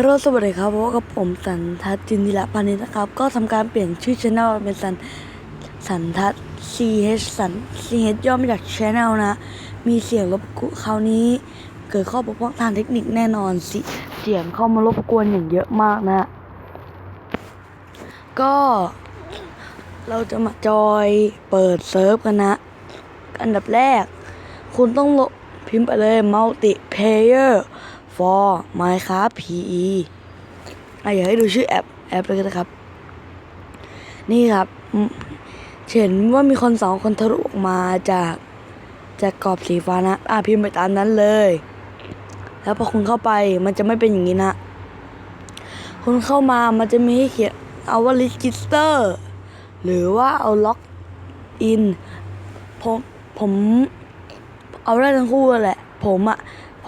ฮัลโหลสวัสดีครับพบกับผมสันทัศน์จินดิละพานิชนะครับ ก็ทำการเปลี่ยนชื่อช anel เป็นสันสันทัศน์ CH สัน CH ย่อมาจาก channel นะ มีเสียงรบกวนคราวนี้ เกิดข้อบกพร่องทางเทคนิคแน่นอนสิเสียงเข้ามารบกวนอย่างเยอะมากนะ ก็เราจะมาจอยเปิดเซิร์ฟกันนะ อันดับแรก คุณต้องลพิมพ์ไปเลย multiplayer for minecraft pe อะอยากให้ดูชื่อแอปแอปเลยก็ได้ครับ นี่ครับเห็นว่ามีคนสองคนทะลุออกมาจากจากกรอบสีฟ้านะ อะพิมพ์ไปตามนั้นเลย แล้วพอคุณเข้าไปมันจะไม่เป็นอย่างนี้นะ คุณเข้ามามันจะมีให้เขียนเอาว่า register หรือว่าเอา log in ผมผมเอาได้ทั้งคู่แหละ ผมอะ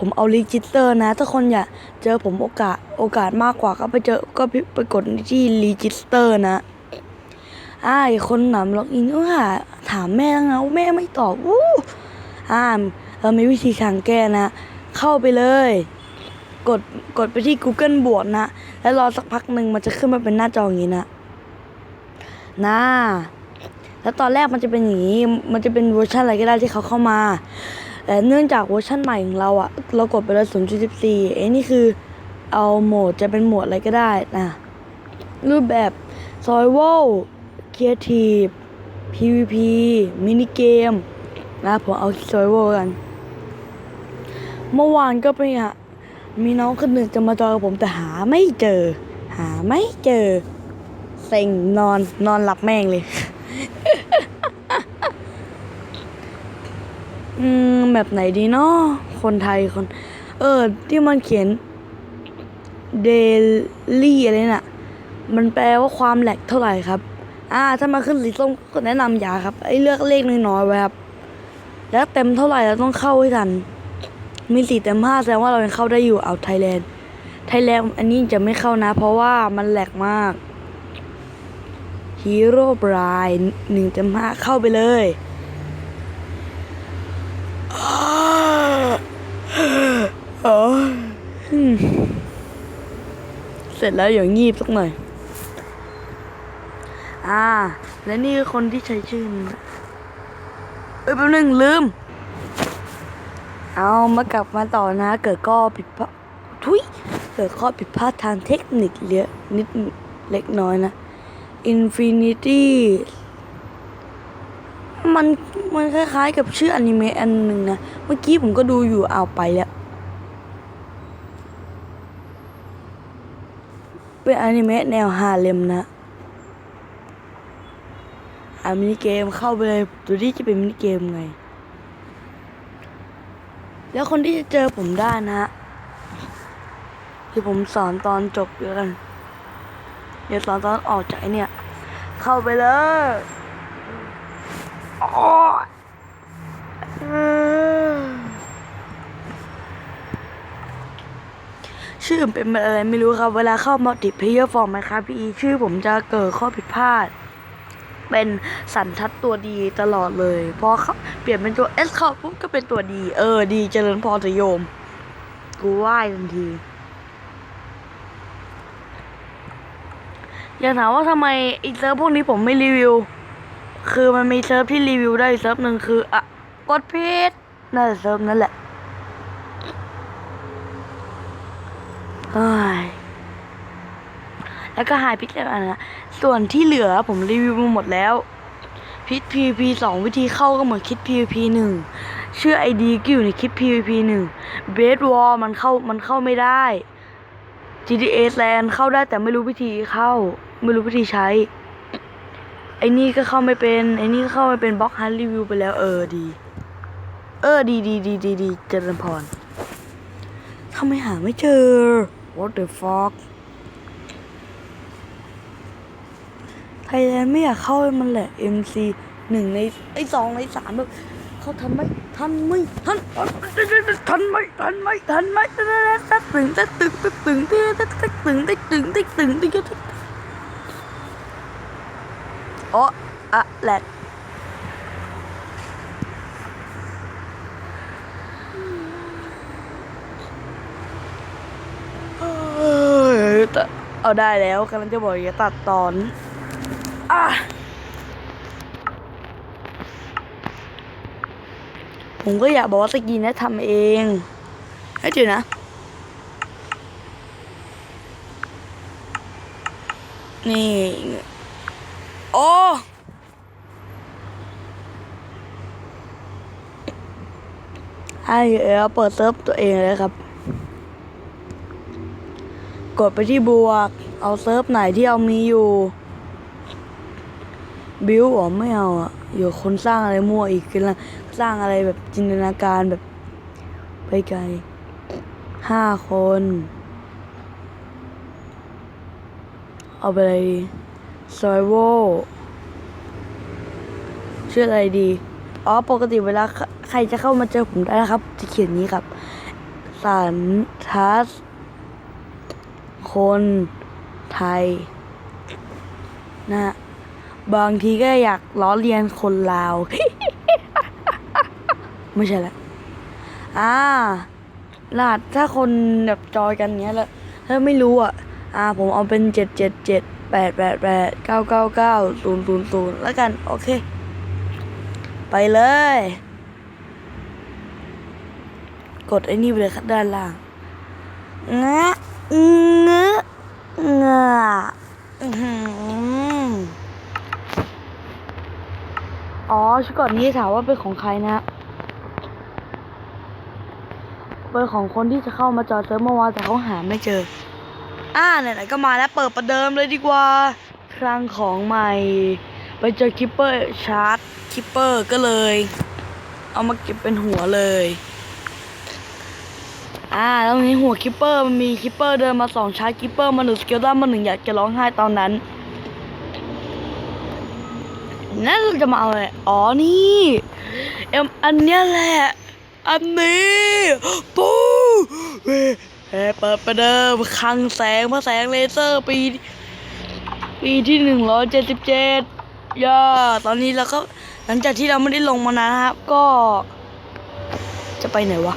ผมเอา register นะ ถ้าคนอยากเจอผมโอกาสโอกาสมากกว่าก็ไปเจอก็ไปกดที่ register นะอ่าอีกคนถามล็อกอินก็หาถามแม่แล้วนะแม่ไม่ตอบอู้อ่าเรามีวิธีทางแก้นะ เข้าไปเลย กดกดไปที่ Google บวกนะ แล้วรอสักพักหนึ่งมันจะขึ้นมาเป็นหน้าจออย่างนี้นะนะแล้วตอนแรกมันจะเป็นอย่างนี้ มันจะเป็นเวอร์ชันอะไรก็ได้ที่เขาเข้ามา แต่เนื่องจากเวอร์ชันใหม่ของเราอะเรากดไปแล้ว0.14เอ้นี่คือเอาโหมดจะเป็นโหมดอะไรก็ได้นะรูปแบบ Survival Creative PVP มินิเกมนะผมเอา Survival กัน เมื่อวานก็ไปอะมีน้องคนหนึ่งจะมาจอยกับผมแต่หาไม่เจอ หาไม่เจอ เซ็งนอนนอนหลับแม่งเลย อืมแบบไหนดีเนาะคนไทยคน เออ ที่มันเขียนเดลี่อะไรน่ะ มันแปลว่าความแหลกเท่าไหร่ครับ อ่า ถ้ามาขึ้นสีส้มก็แนะนำอย่าครับ ไอ้เลือกเลขน้อยๆไว้ครับ แล้วเต็มเท่าไหร่เราต้องเข้าให้ทัน มีสี่เต็มห้าแสดงว่าเรายังเข้าได้อยู่เอาไทยแลนด์ ไทยแลนด์อันนี้จะไม่เข้านะ เพราะว่ามันแหลกมากฮีโร่บรายหนึ่งเต็มห้าเข้าไปเลยอ๋ออืม เสร็จแล้วอย่างงีบสักหน่อย อ่า และนี่คือคนที่ใช้ชื่อนเอ้ยแป๊บนึงลืม เอามากลับมาต่อนะ เกิดข้อผิดพลาดทุยเกิดข้อผิดพลาดทางเทคนิคเยอะนิดเล็กน้อยนะ Infinity มันมันคล้ายๆกับชื่ออนิเมะอันหนึ่งนะ เมื่อกี้ผมก็ดูอยู่เอาไปแล้ว เป็นอนิเมะแนวฮาเลมนะอามินิเกมเข้าไปเลยดูที่จะเป็นมินิเกมไง แล้วคนที่จะเจอผมได้นะฮะที่ผมสอนตอนจบเดียกัน เดี๋ยวสอนตอนออกจากเนี่ย เข้าไปเลยอ้ยเอ ชื่อเป็นอะไรไม่รู้ครับ เวลาเข้า multiplayer form นะครับพี่ชื่อผมจะเกิดข้อผิดพลาด เป็นสันทัดตัวดีตลอดเลยพอเขาเปลี่ยนเป็นตัว S เข้าปุ๊บก็เป็นตัวดี เออ ดีเจริญพรจะโยม กูไหว้ทันทีอยากถามว่าทำไมอีเซิร์ฟพวกนี้ผมไม่รีวิว คือมันมีเซิร์ฟที่รีวิวได้เซิร์ฟหนึ่งคืออะกดพิษนั่นเซิร์ฟนั่นแหละ เฮ้ยแล้วก็หายพิษแล้วนะส่วนที่เหลือผมรีวิวมาหมดแล้ว พิษ PVP สองวิธีเข้าก็เหมือนคิด PVP หนึ่งชื่อ ID ก็อยู่ในคิด PVP หนึ่ง Bed War มันเข้ามันเข้าไม่ได้ GTA Land เข้าได้แต่ไม่รู้วิธีเข้า ไม่รู้วิธีใช้ ไอ้นี่ก็เข้าไม่เป็น ไอ้นี่ก็เข้าไม่เป็นบล็อกฮันรีวิวไปแล้วเออดี เออดีดีดีดีดีเจริญพรทำไมหาไม่เจอ What the fuck ไทยแลนด์ไม่อยากเข้ามันแหละ MC หนึ่งในไอ้สองในสามแบบเขาทันไหมทันไหมทันทันไหมทันไหมทันไหมตัดตึงตัดตึงตัดตึงตัดตึงตัดตึงตัดตึงตัดตึงอ๋ออะแหลก เอาได้แล้วกำลังจะบอกจะตัดตอนอะผมก็อยากบอกว่าสกินนะทำเองให้เดี๋นะ นี่ โอ้ให้เออเปิดเซิร์ฟตัวเองเลยครับ กดไปที่บวก เอาเซิร์ฟไหนที่เอามีอยู่ บิวอ๋อไม่เอาอะอยู่คนสร้างอะไรมั่วอีกกันละสร้างอะไรแบบจินตนาการแบบ ไปไกลห้าคน เอาไปอะไรดีซอยโวชื่ออะไรดี อ๋อ ปกติเวลาใครจะเข้ามาเจอผมได้นะครับ จะเขียนนี้ครับสารทัส คนไทยนะบางทีก็อยากล้อเลียนคนลาว ไม่ใช่ละอ่าลาดถ้าคนแบบจอยกันเนี้ยละถ้าไม่รู้อะ อ่า ผมเอาเป็นเจ็ดเจ็ดเจ็ดแปดแปดแปดเก้าเก้าเก้าศูนย์ศูนย์ศูนย์แล้วกัน โอเค ไปเลย กดไอ้นี่ไปเลยครับด้านล่างนะอือ เงืออ๋อชุดก่อนนี้ถามว่าเป็นของใครนะเป็นของคนที่จะเข้ามาจอดเซิร์ฟเมื่อวานแต่เขาหาไม่เจอ อ่าไหนๆก็มาแล้วเปิดประเดิมเลยดีกว่าคลังของใหม่ ไปเจอคิปเปอร์ชาร์ตคิปเปอร์ก็เลย เอามาเก็บเป็นหัวเลย อ่าแล้วในหัวคิปเปอร์มันมีคิปเปอร์เดินมาสองชาร์คิปเปอร์มาหนึ่งสเกลด้ามาหนึ่งอยากจะร้องไห้ตอนนั้นนั่นจะมาเอาอะไรอ๋อนี่เอ็มอันเนี้ยแหละ อันนี้ปูเฮ้เปิดประเดิมคังแสงพระแสงเลเซอร์ปี ปีที่หนึ่งร้อยเจ็ดสิบเจ็ดย่าตอนนี้เราก็หลังจากที่เราไม่ได้ลงมานานครับ ก็ จะไปไหนวะ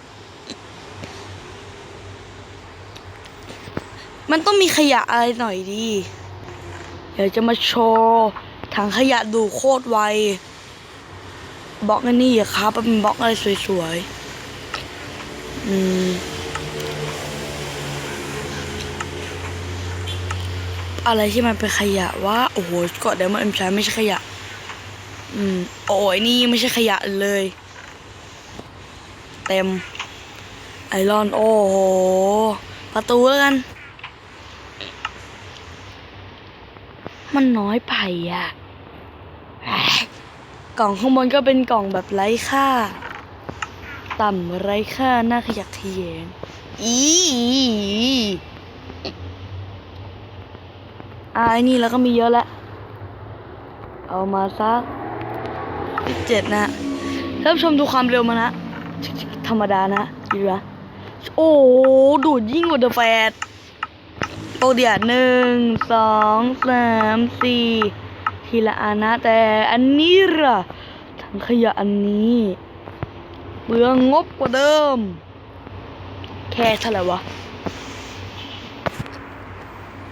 มันต้องมีขยะอะไรหน่อยดี เดี๋ยวจะมาโชว์ถังขยะดูโคตรไวบล็อกอันนี้อะครับเป็นบล็อกอะไรสวยๆ อืม อะไรที่มันเป็นขยะวะโอ้โหเกาะเดมอนเอ็มชไม่ใช่ขยะ อืม โอ้ยนี่ไม่ใช่ขยะเลย เต็ม ไอรอน โอ้โห ประตูแล้วกัน มันน้อยไปอะ กล่องข้างบนก็เป็นกล่องแบบไร้ค่า ต่ำไร้ค่าน่าขยักขยงอีอ่าไอ้นี่แล้วก็มีเยอะแล้วเอามาสักเจ็ดนะท่านชมดูความเร็วมานะ ธรรมดานะดีวะโอ้โดูดยิ่งกว่าเดอะแฟ โตเดียหนึ่งสองสามสี่ทีละอันนะแต่อันนี้ล่ะถังขยะอันนี้เปลืองงบกว่าเดิม แค่เท่าไหร่วะ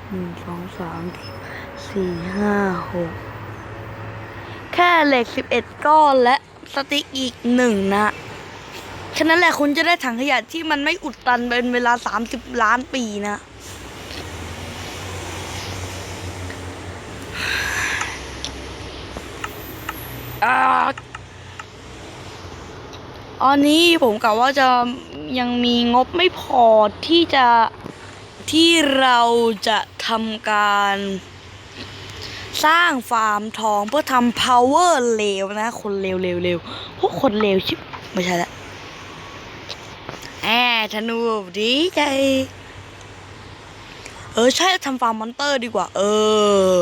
หนึ่งสองสามสี่ห้าหกแค่เหล็กสิบเอ็ดก้อนและสติ๊กอีกหนึ่งนะ ฉะนั้นแหละคุณจะได้ถังขยะที่มันไม่อุดตันเป็นเวลา30ล้านปีนะ อันนี้ผมกะว่าจะยังมีงบไม่พอที่จะที่เราจะทำการ สร้างฟาร์มทองเพื่อทำ power เลวนะ คนเลวเลวเลวพวกคนเลวชิบไม่ใช่ละแอบธนูดีใจ เออ ใช่ทำฟาร์มมอนเตอร์ดีกว่า เออ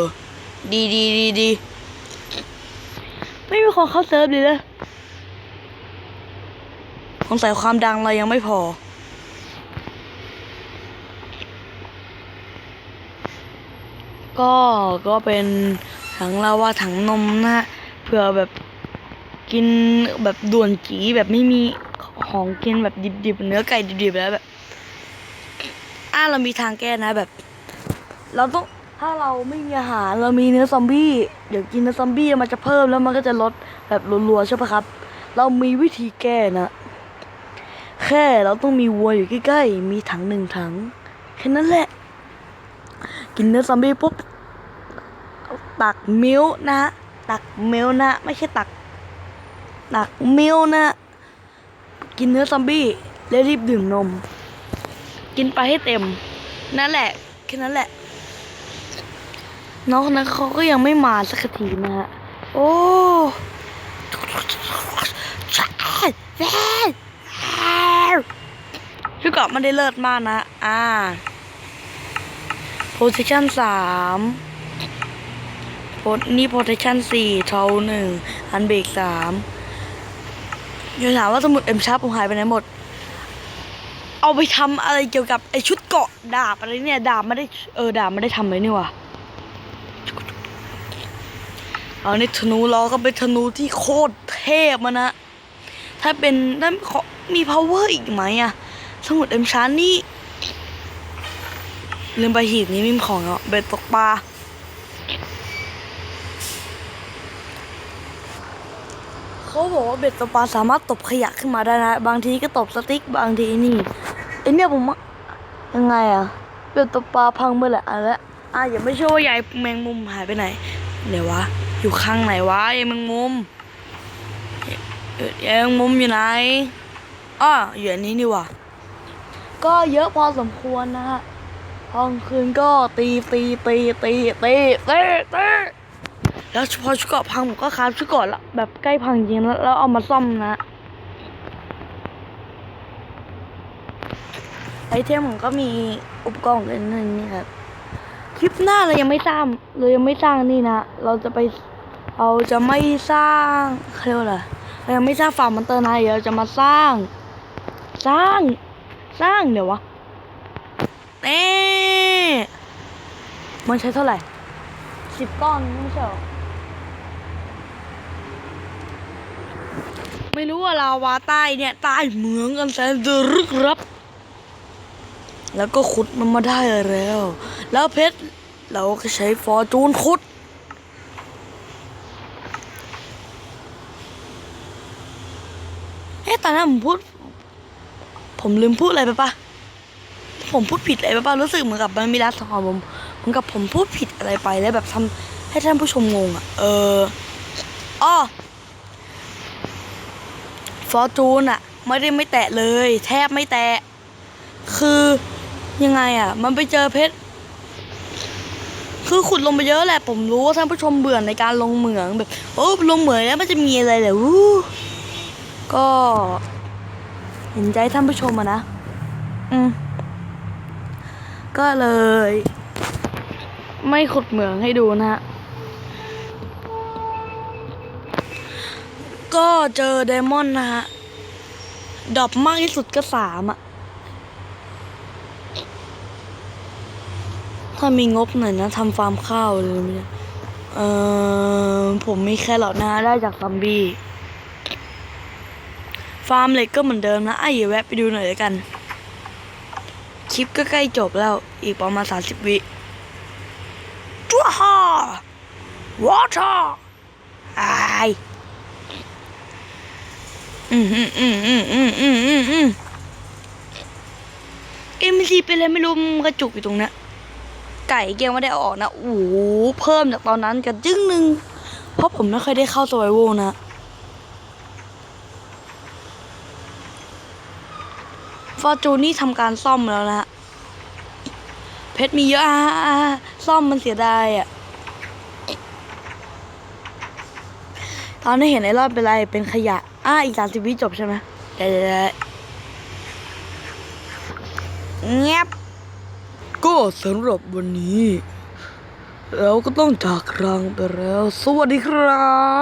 ดีดีดีดี ไม่มีคนเข้าเซิร์ฟเลยเลยสงสัยความดังเรายังไม่พอ ก็ก็เป็นถังลาวาถังนมนะฮะเผื่อแบบกินแบบด่วนจีแบบไม่มีของกินแบบดิบๆ เนื้อไก่ดิบๆแล้วแบบอ่าเรามีทางแก้นะแบบ เราต้อง ถ้าเราไม่มีอาหารเรามีเนื้อซอมบี้เดี๋ยวกินเนื้อซอมบี้มันจะเพิ่มแล้วมันก็จะลดแบบรัวๆใช่ปะครับ เรามีวิธีแก้นะ แค่เราต้องมีวัวอยู่ใกล้ๆมีถังหนึ่งถังแค่นั้นแหละ กินเนื้อซอมบี้ปุ๊บตักมิลค์นะตักมิลค์นะไม่ใช่ตักตักมิลค์นะ กินเนื้อซอมบี้แล้วรีบดื่มนม กินไปให้เต็ม นั่นแหละแค่นั้นแหละ น้องคนนั้นเขาก็ยังไม่มาสักทีนะฮะ โอ้ชุดเกาะมันได้เลิศมากนะ อ่า โพซิชันสามโพสนี่โพซิชันสี่เทาหนึ่ง อันเบรกสามอย่าถามว่าสมุดเอ็มชาร์ปผมหายไปไหนหมด เอาไปทำอะไรเกี่ยวกับไอชุดเกาะดาบอะไรเนี่ย ดาบไม่ได้ เออ ดาบไม่ได้ทำเลยนี่หว่ะ เอาในธนูเราก็เป็นธนูที่โคตรเทพมันนะ ถ้าเป็นถ้าเขามี power อีกไหมอะสมุดเอ็มชาร์นี่ลืมไปหีบนี้มีของอะเบ็ดตกปลาเขาบอกว่าเบ็ดตกปลาสามารถตบขยะขึ้นมาได้นะ บางทีก็ตบสติ๊กบางทีนี่ไอเนี่ยผมยังไงอะเบ็ดตกปลาพังไปแหละอะแล้วอะอย่าไม่เชื่อว่ายายแมงมุมหายไปไหนเดี๋ยววะ อยู่ข้างไหนวะยายแมงมุมเอ่อยายแมงมุมอยู่ไหนอ้ออยู่อันนี้นี่ว่ะก็เยอะพอสมควรนะฮะตอนคืนก็ตีตีตีตีตีตีตีแล้วพอชุดเกราะพังผมก็คราฟชุดเกราะละแบบใกล้พังจริงแล้วแล้วเอามาซ่อมนะไอเทมผมก็มีอุปกรณ์อื่นๆนี่ครับคลิปหน้าเรายังไม่สร้างเรายังไม่สร้างนี่นะ เราจะไป เราจะไม่สร้างเขาเรียกว่าอะไรเรายังไม่สร้างฟาร์มมอนเตอร์นะเดี๋ยวเราจะมาสร้าง สร้าง สร้างเดี๋ยววะเน่มันใช้เท่าไหร่สิบก้อนไม่ใช่หรอไม่รู้ว่าลาวาใต้เนี่ยใต้เหมืองกันแสนจะลึกลับ แล้วก็ขุดมันมาได้แล้ว แล้วเพชรเราก็ใช้ฟอร์จูนขุด อ๊ะตอนนั้นผมพูด ผมลืมพูดอะไรไปปะผมพูดผิดอะไรไปบ้ารู้สึกเหมือนกับมันมีรัสของผมเหมือนกับผมพูดผิดอะไรไปแล้วแบบทำให้ท่านผู้ชมงงอะ เอออ้อฟอร์จูนอะไม่ได้ไม่แตะเลย แทบไม่แตะ คือยังไงอะมันไปเจอเพชรคือขุดลงไปเยอะแหละ ผมรู้ว่าท่านผู้ชมเบื่อในการลงเหมืองแบบ โอ้ลงเหมืองแล้วมันจะมีอะไรเหรอวู้ ก็ เห็นใจท่านผู้ชมอะนะ อืม ก็เลย ไม่ขุดเหมืองให้ดูนะฮะ ก็เจอไดมอนด์นะฮะดรอปมากที่สุดก็สามอะถ้ามีงบหน่อยนะทำฟาร์มข้าวเลยไม่ได้เออผมมีแครอทนะฮะได้จากซอมบี้ ฟาร์มเหล็กก็เหมือนเดิมนะไอ้แวะไปดูหน่อยแล้วกัน คลิปก็ใกล้จบแล้ว อีกประมาณสามสิบวิจ้าฮ่าวอเตอร์ไออืมอืมอืมอืมอืมอืมอืมอืมเอ็มซีเป็นอะไรไม่รู้มกระจุกอยู่ตรงเนี้ยไก่เกมไม่ได้ออกนะโอ้โหเพิ่มจากตอนนั้นกันจึ้งหนึ่งเพราะผมไม่เคยได้เข้าสไวโวนะ ฟอร์จูนี่ทำการซ่อมแล้วนะฮะ เพชรมีเยอะอะซ่อมมันเสียดายอะ ตอนนี้เห็นไอ้รอดเป็นไร เป็นขยะ อะอีกสามสิบวิจบใช่ไหมเดี๋ยวเดี๋ยวเดี๋ยวเงียบกูสำหรับวันนี้ เราก็ต้องจากรังไปแล้ว สวัสดีครับ